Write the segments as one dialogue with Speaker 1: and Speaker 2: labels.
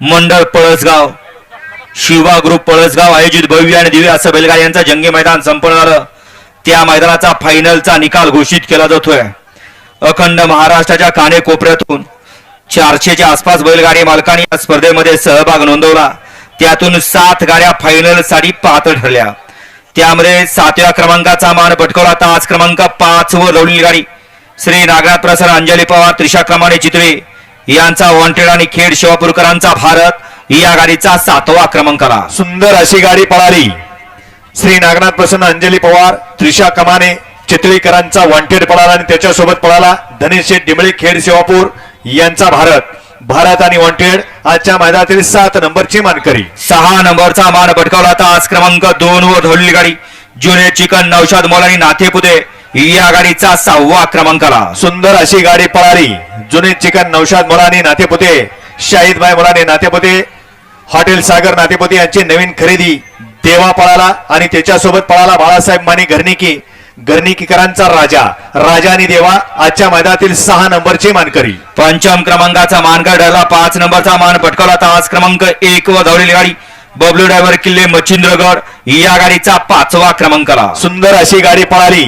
Speaker 1: मंडळ पळसगाव शिवा ग्रुप पळसगाव आयोजित भव्य आणि दिव्य असं बैलगाडी यांचं जंगी मैदान संपन्न झालं त्या मैदानाचा फायनलचा निकाल घोषित केला जातोय. अखंड महाराष्ट्राच्या काने कोपऱ्यातून चारशेच्या आसपास बैलगाडी मालकांनी या स्पर्धेमध्ये सहभाग नोंदवला. त्यातून सात गाड्या फायनलसाठी पात्र ठरल्या. त्यामध्ये सातव्या क्रमांकाचा मान पटकवला तास क्रमांक पाच व रवलेली गाडी. श्री नागनाथ प्रसाद अंजली पवार त्रिशा क्रमाने चित्रे यांचा वॉन्टेड आणि खेड शिवापूरकरांचा भारत या गाडीचा सातवा क्रमांक आला.
Speaker 2: सुंदर अशी गाडी पळाली. श्री नागनाथ प्रसन्न अंजली पवार त्रिशा कमाने चितळीकरांचा वॉन्टेड पळाला आणि त्याच्यासोबत पळाला धनेश डिमळे खेड सेवापूर यांचा भारत. भारत आणि वॉन्टेड आजच्या मैदानातील सात नंबरची मानकरी.
Speaker 1: सहा नंबरचा मान पटकावला तास क्रमांक दोन वर धोडलेली गाडी. जुने चिकन नौशाद मोलानी नाथेपुते या गाडीचा सहावा क्रमांक आला.
Speaker 2: सुंदर अशी गाडी पळाली. जुने चिकन नौशाद मुलानी नातेपुते शाहिदबाई मुलाने नातेपुते हॉटेल सागर नातेपुते यांची नवीन खरेदी देवा पळाला आणि त्याच्यासोबत पळाला बाळासाहेब माने घरनिकी घरनिकीकरांचा राजा राजा आणि देवा आजच्या मैदानातील सहा नंबरची मानकरी.
Speaker 1: पंचम क्रमांकाचा मानकर ठरला. पाच नंबरचा मान पटकावला. तास क्रमांक एक व धावलेली गाडी. बबलू ड्रायव्हर किल्ले मच्छिंद्रगड या गाडीचा पाचवा क्रमांक आला.
Speaker 2: सुंदर अशी गाडी पळाली.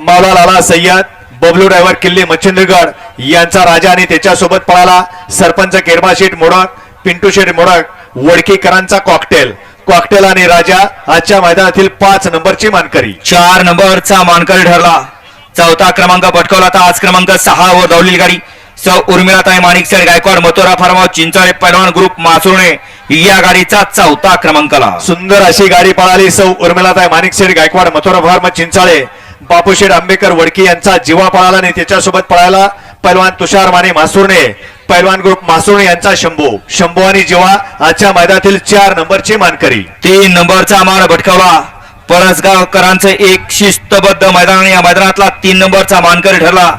Speaker 2: मावला लाला सय्यद बबलू ड्रायव्हर किल्ले मच्छिंद्रगड यांचा राजा आणि त्याच्यासोबत पळाला सरपंच केरबा शेठ मोडक पिंटू शेठ मोडक वडकीकरांचा कॉकटेल कॉकटेल आणि राजा आजच्या मैदानातील पाच नंबरची मानकरी.
Speaker 1: चार नंबरचा मानकर ठरला. चौथा क्रमांक पटकावला तास क्रमांक सहा व धावलेली गाडी. सौ उर्मिळाताई माणिकसर गायकवाड मथुरा फार्मा चिंचाळे पैलवान ग्रुप मासुर्णे या गाडीचा चौथा क्रमांक आला
Speaker 2: सुंदर अशी गाडी पळाली सौ उर्मिलाताई माणिकशेठ गायकवाड मथुरा फार्म चिंचाळे. बापूशेठ आंबेकर वडकी यांचा जीवा पळाला आणि त्याच्यासोबत पळायला पैलवान तुषार माने मासुर्णे पैलवान ग्रुप मासुर्णे यांचा शंभू. शंभू आणि जीवा आजच्या मैदानातील चार नंबरची मानकरी.
Speaker 1: तीन नंबरचा मान भटकावला. परसगावकरांचं एक शिस्तबद्ध मैदान आणि या मैदानातला तीन नंबरचा मानकरी ठरला.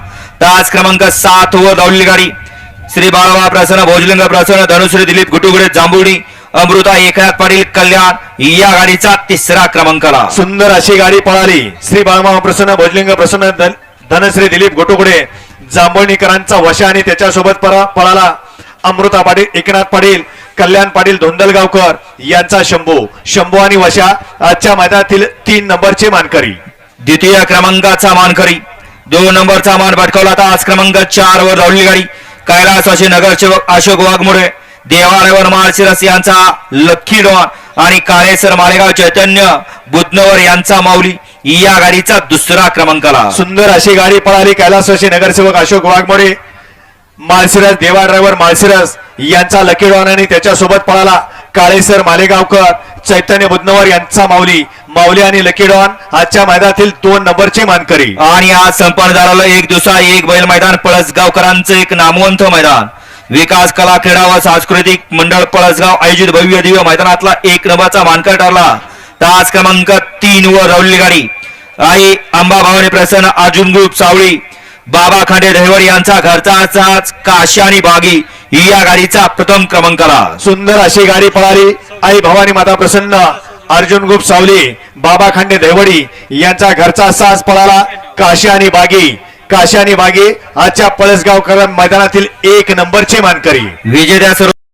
Speaker 1: तास क्रमांक सात व धावलेली गाडी. श्री बाळाबा प्रसन्न भोजलिंग प्रसन्न धनुश्री दिलीप गुटुगुडे जांभुडी अमृता एकनाथ पाटील कल्याण या गाडीचा तिसरा क्रमांक आला
Speaker 2: सुंदर अशी गाडी पळाली. श्री बाळमामा प्रसन्न भोजलिंग प्रसन्न धन- धनश्री दिलीप गोटुगुडे जांभळणीकरांचा वशा आणि त्याच्यासोबत परा- पळाला अमृता पाटील एकनाथ पाटील कल्याण पाटील धोंदलगावकर यांचा शंभू. शंभू आणि वशा आजच्या मैदानातील तीन नंबरची मानकरी.
Speaker 1: द्वितीय क्रमांकाचा मानकरी. दोन नंबरचा मान भटकावला तास क्रमांक चार वर धावलेली गाडी. कैलासवासी नगरसेवक अशोक वाघमोडे देवालयवर माळशिरस यांचा लक्की डॉन आणि काळेसर मालेगाव चैतन्य बुधनवर यांचा माऊली. या गाडीचा दुसरा क्रमांक आला
Speaker 2: सुंदर अशी गाडी पळाली. कैलासवासी नगरसेवक अशोक वाघमोडे माळशिरस देवा ड्रायव्हर माळशिरस यांचा लकी डॉन आणि त्याच्यासोबत पळाला काळेसर मालेगावकर चैतन्य बुधनवर यांचा माऊली. माऊली आणि लकी डॉन आजच्या मैदानातील दोन नंबरची मानकरी.
Speaker 1: आणि आज संपन्न झालेलं एक दिवसा एक बैल मैदान पळसगावकरांचं एक नामवंत मैदान. विकास कला क्रीडा व सांस्कृतिक मंडळ पळसगाव आयोजित भव्य दिव्य मैदानातला एक नंबरचा मानकर ठरला. तास क्रमांक तीन वर राहुली गाडी आई अंबा भवानी प्रसन्न अर्जुन ग्रुप सावळी बाबा खांडे ड्रायव्हर यांचा घरचा काशी आणि बागी या गाडीचा प्रथम क्रमांक आला.
Speaker 2: सुंदर अशी गाडी पळाली. आई भवानी माता प्रसन्न अर्जुन गुप सावली बाबा खांडे दहिवडी यांचा घरचा साज पळाला. काशी आणि बागी काशी आणि आजच्या पळसगावकर मैदानातील एक नंबरचे मानकरी.
Speaker 1: विजेत्या सर्व